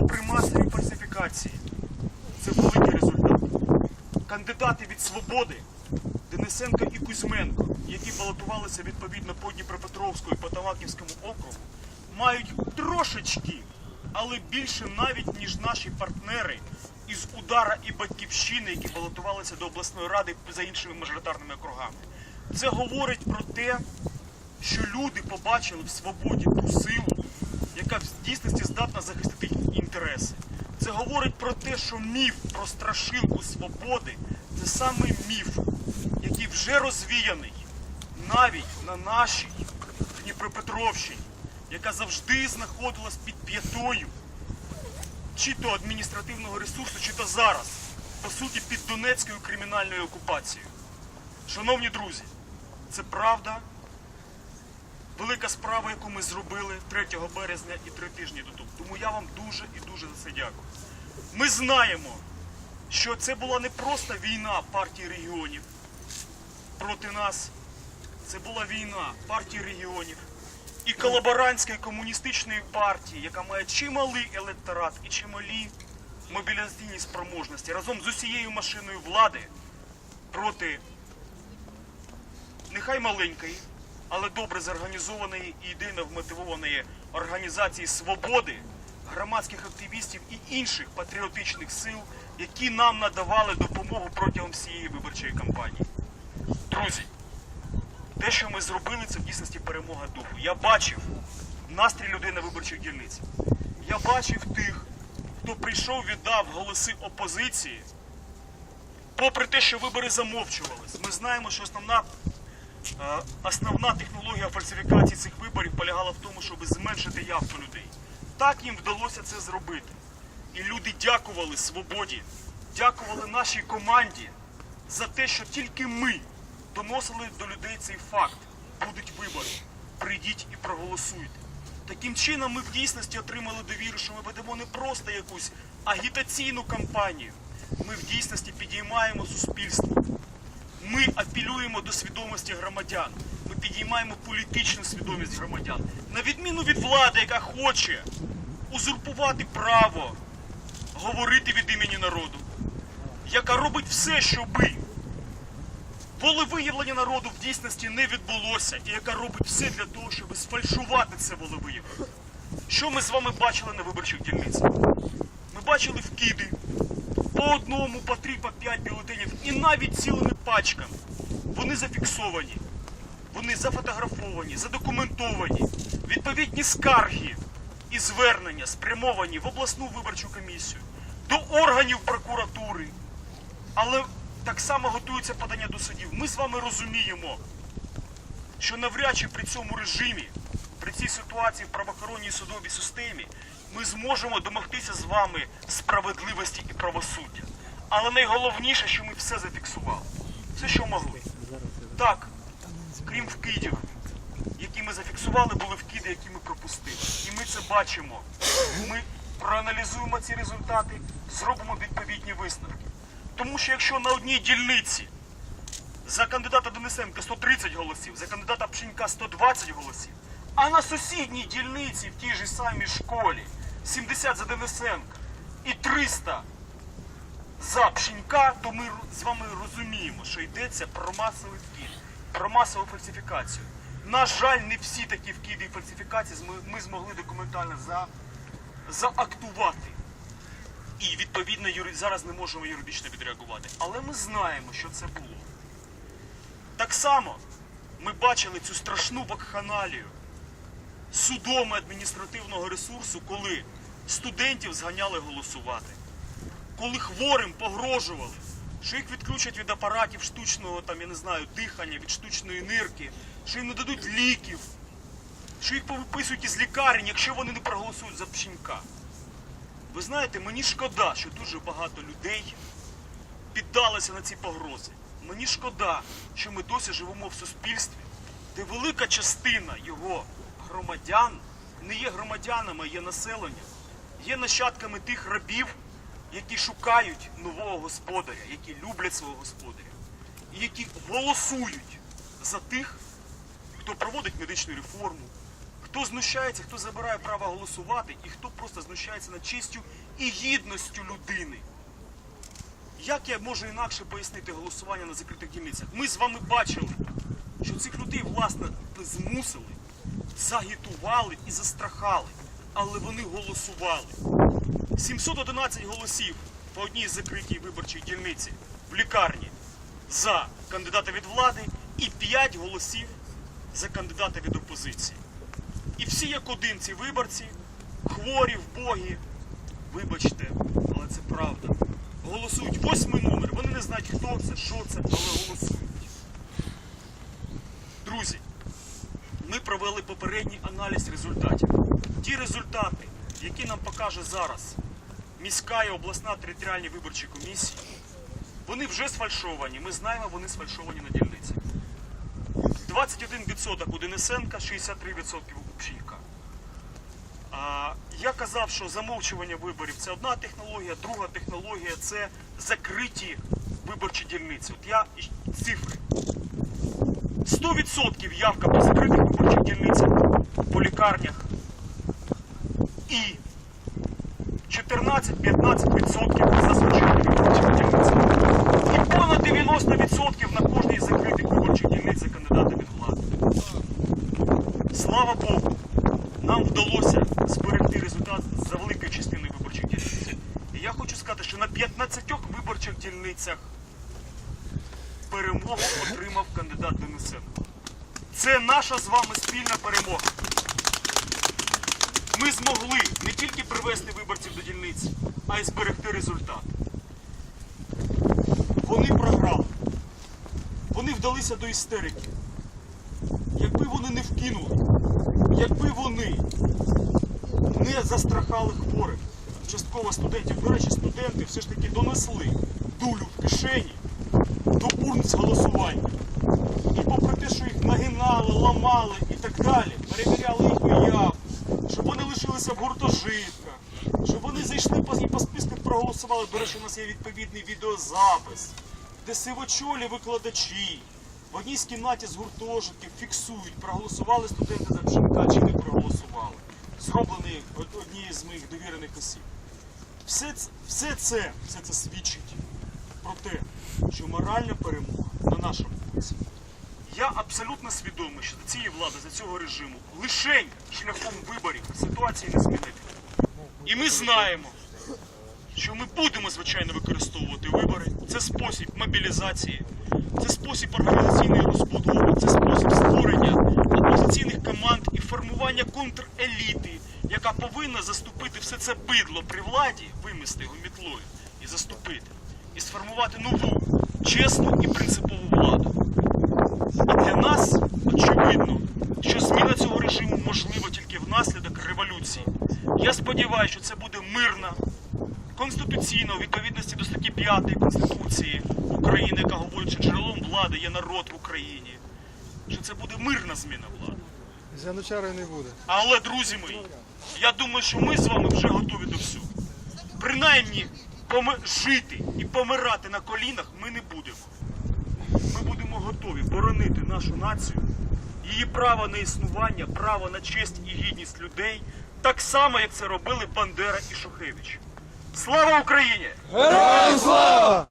попри масові фальсифікації, це великий результат. Кандидати від свободи Денисенко і Кузьменко, які балотувалися відповідно по Дніпропетровську і по Таваківському округу, мають трошечки, але більше навіть ніж наші партнери із удара і батьківщини, які балотувалися до обласної ради за іншими мажоритарними округами. Це говорить про те, що люди побачили в свободі ту силу, яка в дійсності здатна захистити інтереси. Це говорить про те, що міф про страшилку свободи це саме міф, який вже розвіяний навіть на нашій Дніпропетровщині, яка завжди знаходилась під п'ятою чи то адміністративного ресурсу, чи то зараз, по суті, під Донецькою кримінальною окупацією. Шановні друзі, це правда, велика справа, яку ми зробили 3 березня і три тижні до того. Тому я вам дуже і дуже за це дякую. Ми знаємо, що це була не просто війна партії регіонів проти нас, це була війна партії регіонів і колаборантської комуністичної партії, яка має чималий електорат і чималі мобілізаційні спроможності разом з усією машиною влади проти нехай маленької, але добре зорганізованої і ідейно вмотивованої організації свободи, громадських активістів і інших патріотичних сил, які нам надавали допомогу протягом всієї виборчої кампанії. Друзі, те, що ми зробили, це в дійсності перемога духу. Я бачив настрій людей на виборчих дільницях. Я бачив тих, хто прийшов, віддав голоси опозиції, попри те, що вибори замовчувались. Ми знаємо, що основна, основна технологія фальсифікації цих виборів полягала в тому, щоб зменшити явку людей. Так їм вдалося це зробити. І люди дякували свободі, дякували нашій команді за те, що тільки ми доносили до людей цей факт. Будуть вибори. Прийдіть і проголосуйте. Таким чином ми в дійсності отримали довіру, що ми ведемо не просто якусь агітаційну кампанію. Ми в дійсності підіймаємо суспільство. Ми апелюємо до свідомості громадян. Ми підіймаємо політичну свідомість громадян. На відміну від влади, яка хоче узурпувати право говорити від імені народу, яка робить все, щоби волевиявлення народу в дійсності не відбулося, і яка робить все для того, щоб сфальшувати це волевиявлення. Що ми з вами бачили на виборчих дільницях? По одному, по три, по п'ять бюлетенів і навіть цілими пачками. Вони зафіксовані, вони зафотографовані, задокументовані, відповідні скарги і звернення спрямовані в обласну виборчу комісію, до органів прокуратури, але так само готується подання до судів. Ми з вами розуміємо, що навряд чи при цьому режимі, при цій ситуації в правоохоронній судовій системі, ми зможемо домогтися з вами справедливості і правосуддя. Але найголовніше, що ми все зафіксували. Все, що могли. Так, крім вкидів, які ми зафіксували, були вкиди, які ми пропустили. І ми це бачимо. Ми проаналізуємо ці результати, зробимо відповідні висновки. Тому що якщо на одній дільниці за кандидата Денисенка 130 голосів, за кандидата Пшенька 120 голосів, а на сусідній дільниці в тій же самій школі 70 за Денисенка і 300 за Пшенька, то ми з вами розуміємо, що йдеться про масовий вкид, про масову фальсифікацію. На жаль, не всі такі вкиди і фальсифікації ми змогли документально за, заактувати. І відповідно юри- зараз не можемо юридично відреагувати. Але ми знаємо, що це було. Так само ми бачили цю страшну вакханалію судом адміністративного ресурсу, коли студентів зганяли голосувати, коли хворим погрожували, що їх відключать від апаратів штучного там, я не знаю, дихання, від штучної нирки, що їм не дадуть ліків, що їх повиписують із лікарень, якщо вони не проголосують за пшенька. Ви знаєте, мені шкода, що дуже багато людей піддалися на ці погрози. Мені шкода, що ми досі живемо в суспільстві, де велика частина його громадян не є громадянами, є населенням, є нащадками тих рабів, які шукають нового господаря, які люблять свого господаря, і які голосують за тих, хто проводить медичну реформу, Хто знущається, хто забирає право голосувати, і хто просто знущається над честю і гідністю людини. Як я можу інакше пояснити голосування на закритих дільницях? Ми з вами бачили, що цих людей, власне, змусили, загітували і застрахали, але вони голосували. 711 голосів по одній закритій виборчій дільниці в лікарні за кандидата від влади і 5 голосів за кандидата від опозиції. І всі як один ці виборці, хворі, вбогі, вибачте, але це правда. Голосують восьмий номер, вони не знають, хто це, що це, але голосують. Друзі, провели попередній аналіз результатів. Ті результати, які нам покаже зараз міська і обласна територіальні виборчі комісії, вони вже сфальшовані. Ми знаємо, вони сфальшовані на дільницях. 21% у Денисенка, 63% у Купченка. А, я казав, що замовчування виборів це одна технологія, друга технологія це закриті виборчі дільниці. От я і цифри. 100% явка по закритих виборчих дільницях, по лікарнях і 14-15% за звичайними виборчими дільницями. І понад 90% Це наша з вами спільна перемога. Ми змогли не тільки привести виборців до дільниці, а й зберегти результат. Вони програли. Вони вдалися до істерики. Якби вони не вкинули, якби вони не застрахали хворих, частково студентів, до речі, студенти все ж таки донесли дулю в кишені до урн з голосування. І попри те, що їх нагинали, ламали і так далі, перевіряли їх виявку, щоб вони лишилися в гуртожитках, щоб вони зайшли і по списках проголосували. До речі, у нас є відповідний відеозапис, де сивочолі викладачі в одній з кімнаті з гуртожитків фіксують, проголосували студенти за Пшенка чи не проголосували. Зроблений однією з моїх довірених осіб. Все це, все це, все це свідчить про те, що моральна перемога на нашому боці. Я абсолютно свідомий, що за цієї влади, за цього режиму, лишень шляхом виборів ситуації не змінити. І ми знаємо, що ми будемо, звичайно, використовувати вибори. Це спосіб мобілізації, це спосіб організаційної розбудови, це спосіб створення опозиційних команд і формування контреліти, яка повинна заступити все це бидло при владі, вимести його мітлою і заступити, і сформувати нову, чесну і принципову владу. І для нас очевидно, що зміна цього режиму можлива тільки внаслідок революції. Я сподіваюся, що це буде мирна, конституційна у відповідності до статті 5 Конституції України, яка говорить, що джерелом влади є народ в Україні. Що це буде мирна зміна влади. З Янучарою не буде. Але, друзі мої, я думаю, що ми з вами вже готові до всього. Принаймні, жити і помирати на колінах ми не будемо. Ми будемо готові боронити нашу націю, її право на існування, право на честь і гідність людей, так само, як це робили Бандера і Шухевич. Слава Україні! Героям слава!